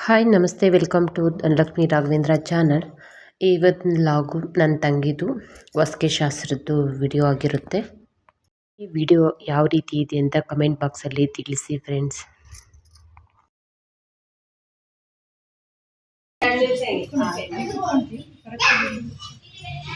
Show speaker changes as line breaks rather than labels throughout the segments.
Hi ನಮಸ್ತೆ. Welcome to Dhanalakshmi Raghavendra channel. ಇವತ್ತಿನ ಲಾಗು ನನ್ನ ತಂಗಿದು ಹೊಸ್ಕೆ ಶಾಸ್ತ್ರದ್ದು ವಿಡಿಯೋ ಆಗಿರುತ್ತೆ. ಈ ವಿಡಿಯೋ ಯಾವ ರೀತಿ ಇದೆ ಅಂತ ಕಮೆಂಟ್ ಬಾಕ್ಸಲ್ಲಿ ತಿಳಿಸಿ ಫ್ರೆಂಡ್ಸ್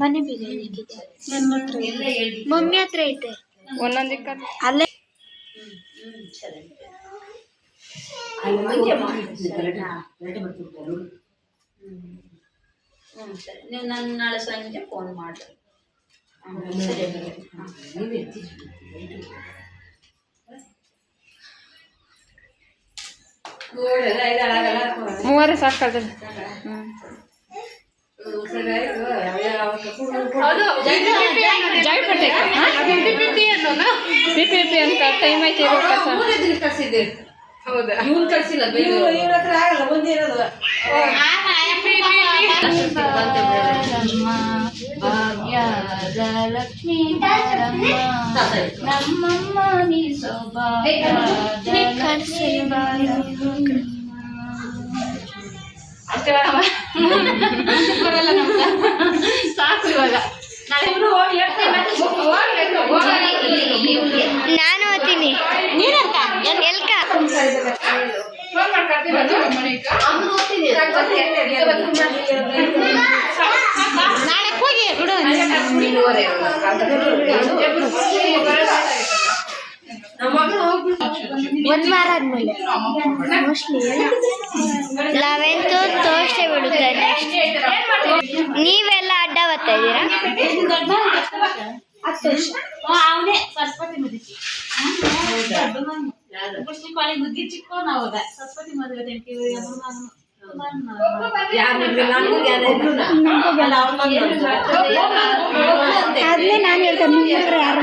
ಮನೆ ಮಮ್ಮಿ ಹತ್ರ ಐತೆ
ಒಂದೊಂದು
ಅಲ್ಲೇ
ನೀವು ನನ್ನ ನಾಳೆ ಸಂಜೆ ಫೋನ್ ಮಾಡಿ ಸರಿ
ಮೂವರೇ ಸಾಕಾದ್ರೆ ಜಾಯ್ ಪಟ್ಟೆ ಅಂತ ಟೈಮ್ ಅನ್ನೋಣ ಫಿಫ್ಟಿ ಫಿಫ್ಟಿ ಅಂತ ಟೈಮ್ ಐತೆ ಹೌದಾ
ಇವನ್ ಕಳ್ಸಿಲ್ಲ
ಭಾಗ್ಯದ ಲಕ್ಷ್ಮೀ ನಮ್ಮಮ್ಮ ನೀ ಅಷ್ಟೇ
ಬರಲ್ಲ ನಮ್ಗೆ ಸಾಕು ಇವಾಗ
ನಾನು ಓದ್ತೀನಿ.
ಫೋನ್ ಮಾಡ್ಕೊಳ್ತೀನಿ
ನಾಳೆ ಹೋಗಿ ಬಿಡು ಒಂದ್ ವಾರ ಆದ್ಮೇಲೆ ಮೋಸ್ಟ್ಲಿ ತೋರ್ಸೇ ಬಿಡುತ್ತೆ ನೀವೆಲ್ಲ ಅಡ್ಡ ಬರ್ತಾ ಇದ್ದೀರಾ
ಅವನೇ ಸರಸ್ವತಿ ಮದುವೆ ಕಾಳಿ ಬುದ್ಧಿ ಚಿಕ್ಕ ನಾವದ ಸರಸ್ವತಿ ಮದುವೆ ಟೆಂಕಿ
ಆದ್ಮೇಲೆ ನಾನು ಹೇಳ್ತೇನೆ ನಿಮ್ಗೆ ಯಾರು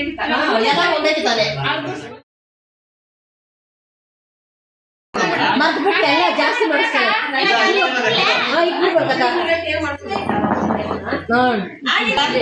ಕಿತ್ತಾರ
ಮರ್ತ್ಬಿಟ್ಟು ಎಲ್ಲ ಜಾಸ್ತಿ ಮಾಡಿಸ್ತಾರೆ
ಹಂಗೆ ಹೋಗ್ಬಿಟ್ಟಿದ್ರ ಇರಾನು
ಆಯಮ್ಮ ಏನು ಹೇಳಿದ್ರಂದ್ರೆ ನಮ್ಮ
ಅಕ್ಕ ಬರ್ತಕ ಆಯ್ತಾ ಕಾಫಿ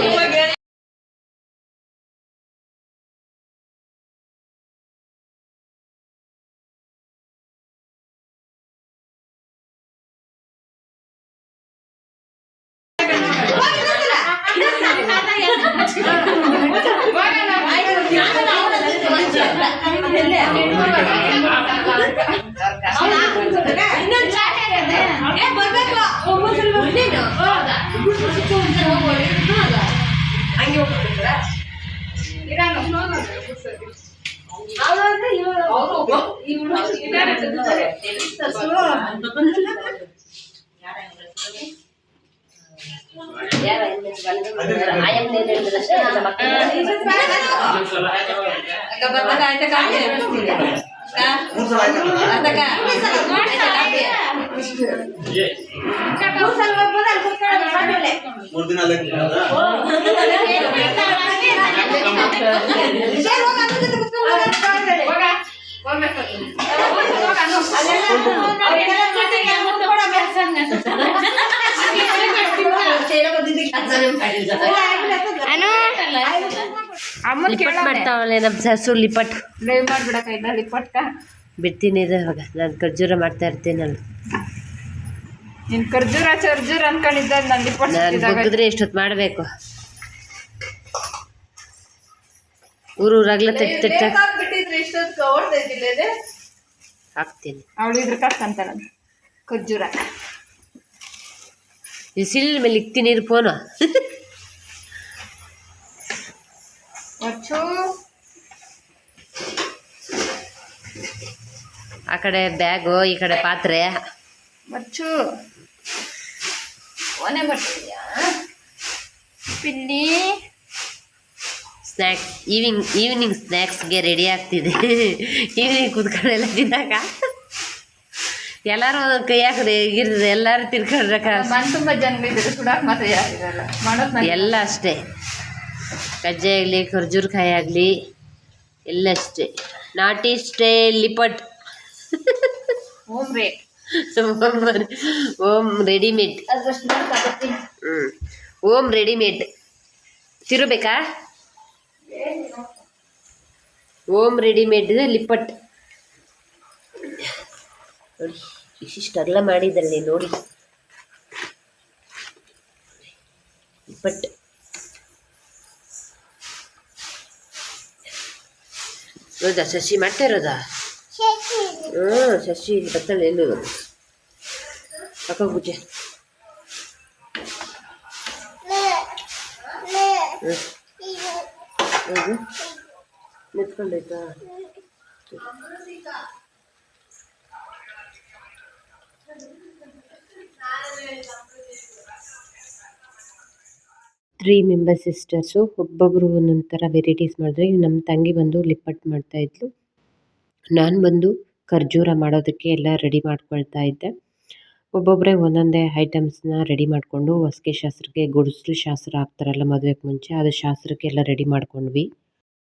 ಅಕ್ಕ ಬರ್ತಕ ಆಯ್ತಾ ಕಾಫಿ
ಮೂರ್ ದಿನ ಅಲ್ಲೇ ಕೂತ್ಕೊಳ್ಳೋದಾ?
ಅನು
ಅಮ್ಮನ್
ಲಿಪಟ್ ಮಾಡ್ತಾವಳೆ ನಮ್ಮ ಸಸು ಲಿಪಟ್.
ಲೈವ್ ಮಾಡ್ಬಿಡಕ ಇಲ್ಲ ಲಿಪಟ್ಕ.
ಬಿಡ್ತೀನಿ ಇದು ಇವಾಗ. ನಾನು ಖರ್ಜೂರ ಮಾಡ್ತಾ ಇರ್ತೀನಲ್ಲ
ನಿನ್ ಖರ್ಜೂರ ಚರ್ಜೂರ ಅನ್ಕೊಂಡಿದ್ದ ನಾನು ಲಿಪಟ್
ನಾನು ಬಗ್ಗಿದ್ರೆ ಎಷ್ಟೊತ್ತು ಮಾಡಬೇಕು? ಊರು ಊರಾಗ್ಲ ತಟ್ಟಿ ತಟ್ಟ
ಬಿಟ್ಟಿದ್ರೆ ಇಷ್ಟೊತ್ತು ಓಡ್ತಾ ಇದ್ದಿಲ್ಲ ಇದೆ?
ಹಾಕ್ತೀನಿ.
ಅವಳು ಇದ್ರ ಕಕ್ಕಂತಾಳ ಖರ್ಜೂರ.
ಈ ಸಿಲ್ ಮೇಲೆ ಇಕ್ತೀನಿ ಫೋನು. ಆ ಕಡೆ ಬ್ಯಾಗು ಈ ಕಡೆ ಪಾತ್ರೆ.
ಮಚ್ಚು ಒನೆ ಬರ್ತಿದ್ಯಾ ಪಿಲ್ಲಿ.
ಸ್ನ್ಯಾಕ್ಸ್ ಈವ್ನಿಂಗ್ ಈವ್ನಿಂಗ್ ಸ್ನ್ಯಾಕ್ಸ್ಗೆ ರೆಡಿ ಆಗ್ತಿದೆ. ಈವ್ನಿಂಗ್ ಕುತ್ಕೊಂಡೆಲ್ಲ ತಿನ್ನಾಕ ಎಲ್ಲರೂ ಕೈಯಾಕದೆ ಹೇಗಿರ್ತದೆ ಎಲ್ಲರೂ ತಿರ್ಕೊಂಡ್ರೆ
ಮನ್ ತುಂಬ ಜನ ಇದ್ರೆ ಸುಡಾಕ್ ಮಾತ್ರ ಯಾರಿರಲ್ಲ. ಮಾಡೋದ್
ಎಲ್ಲ ಅಷ್ಟೇ. ಕಜ್ಜಾಯ ಆಗಲಿ ಖರ್ಜೂರಕಾಯಿ ಆಗಲಿ ಎಲ್ಲ ಅಷ್ಟೇ ನಾಟಿ ಸ್ಟೇ ಲಿಪಟ್. ಓಮ್ ರೆಡಿಮೇಡ್. ಹ್ಞೂ ಓಮ್ ರೆಡಿಮೇಡ್. ತಿರುಬೇಕಾ ಓಮ್ ರೆಡಿಮೇಡ್ ಲಿಪಟ್. ನೋಡಿ ಇಷ್ಟಿಷ್ಟೆಲ್ಲ ಮಾಡಿದ್ರಲ್ಲಿ ನೋಡಿ. ಲಿಪಟ್. ರೋಜಾ ಶಶಿ ಮಾಡ್ತಾ ಇರೋದಾ ಹ್ಞೂ ಶಶಿ ಬತ್ತಳೆ ಎಲ್ಲೂ ಅಕ್ಕ ಪೂಜೆ ಹ್ಞೂ ಹೌದು. ನಿಂತ್ಕೊಂಡೈತಾ ತ್ರೀ ಮೆಂಬರ್ ಸಿಸ್ಟರ್ಸು ಒಬ್ಬೊಬ್ಬರು ಒಂದೊಂದು ಥರ ವೆರೈಟೀಸ್ ಮಾಡಿದ್ರೆ. ನಮ್ಮ ತಂಗಿ ಬಂದು ಲಿಪ್ಪಟ್ಟು ಮಾಡ್ತಾಯಿದ್ಲು ನಾನು ಬಂದು ಖರ್ಜೂರ ಮಾಡೋದಕ್ಕೆ ಎಲ್ಲ ರೆಡಿ ಮಾಡ್ಕೊಳ್ತಾ ಇದ್ದೆ. ಒಬ್ಬೊಬ್ಬರೇ ಒಂದೊಂದೇ ಐಟಮ್ಸ್ನ ರೆಡಿ ಮಾಡಿಕೊಂಡು ಹೊಸ್ಗೆ ಶಾಸ್ತ್ರಕ್ಕೆ ಗುಡಿಸ್ಲು ಶಾಸ್ತ್ರ ಹಾಕ್ತಾರಲ್ಲ ಮದುವೆಗೆ ಮುಂಚೆ, ಅದು ಶಾಸ್ತ್ರಕ್ಕೆಲ್ಲ ರೆಡಿ ಮಾಡ್ಕೊಂಡ್ವಿ.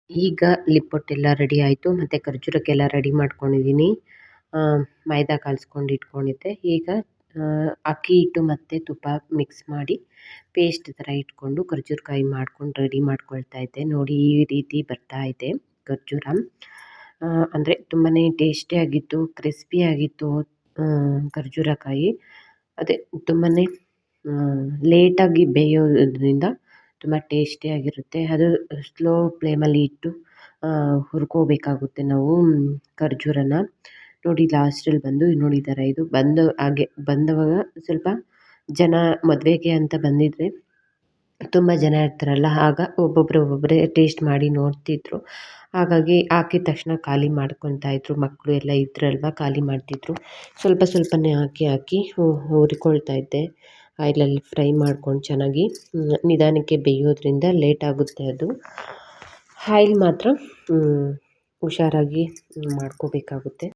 ಈಗ ಲಿಪ್ಪೊಟ್ಟೆಲ್ಲ ರೆಡಿ ಆಯಿತು, ಮತ್ತು ಖರ್ಜೂರಕ್ಕೆಲ್ಲ ರೆಡಿ ಮಾಡ್ಕೊಂಡಿದ್ದೀನಿ ಮೈದಾ ಕಲಿಸ್ಕೊಂಡು ಇಟ್ಕೊಂಡಿದ್ದೆ. ಈಗ ಅಕ್ಕಿ ಹಿಟ್ಟು ಮತ್ತು ತುಪ್ಪ ಮಿಕ್ಸ್ ಮಾಡಿ ಪೇಸ್ಟ್ ಥರ ಇಟ್ಕೊಂಡು ಖರ್ಜೂರಕಾಯಿ ಮಾಡ್ಕೊಂಡು ರೆಡಿ ಮಾಡ್ಕೊಳ್ತಾ ಇದ್ದೆ. ನೋಡಿ ಈ ರೀತಿ ಬರ್ತಾ ಇದೆ ಖರ್ಜೂರ. ಅಂದರೆ ತುಂಬಾ ಟೇಸ್ಟಿಯಾಗಿತ್ತು ಕ್ರಿಸ್ಪಿಯಾಗಿತ್ತು ಖರ್ಜೂರಕಾಯಿ ಅದೇ ತುಂಬಾ ಲೇಟಾಗಿ ಬೇಯೋದ್ರಿಂದ ತುಂಬ ಟೇಸ್ಟಿಯಾಗಿರುತ್ತೆ ಅದು ಸ್ಲೋ ಫ್ಲೇಮಲ್ಲಿ ಇಟ್ಟು ಹುರ್ಕೋಬೇಕಾಗುತ್ತೆ ನಾವು ಖರ್ಜೂರನ. ನೋಡಿ ಲಾಸ್ಟಲ್ಲಿ ಬಂದು, ನೋಡಿ ಇದು. ಬಂದ ಹಾಗೆ, ಬಂದವಾಗ ಸ್ವಲ್ಪ ಜನ ಮದುವೆಗೆ ಅಂತ ಬಂದಿದ್ದರೆ ತುಂಬ ಜನ ಇರ್ತಾರಲ್ಲ, ಆಗ ಒಬ್ಬೊಬ್ಬರು ಒಬ್ಬೊಬ್ಬರೇ ಟೇಸ್ಟ್ ಮಾಡಿ ನೋಡ್ತಿದ್ರು. ಹಾಗಾಗಿ ಹಾಕಿದ ತಕ್ಷಣ ಖಾಲಿ ಮಾಡ್ಕೊತಾ ಇದ್ರು. ಮಕ್ಕಳು ಎಲ್ಲ ಇದ್ರಲ್ವ, ಖಾಲಿ ಮಾಡ್ತಿದ್ರು. ಸ್ವಲ್ಪ ಸ್ವಲ್ಪನೇ ಹಾಕಿ ಹಾಕಿ ಹುರ್ಕೊಳ್ತಾ ಇದ್ದೆ. ಆಯಿಲಲ್ಲಿ ಫ್ರೈ ಮಾಡ್ಕೊಂಡು ಚೆನ್ನಾಗಿ ನಿಧಾನಕ್ಕೆ ಬೇಯೋದ್ರಿಂದ ಲೇಟ್ ಆಗುತ್ತೆ ಅದು. ಆಯಿಲ್ ಮಾತ್ರ ಹುಷಾರಾಗಿ ಮಾಡ್ಕೋಬೇಕಾಗುತ್ತೆ.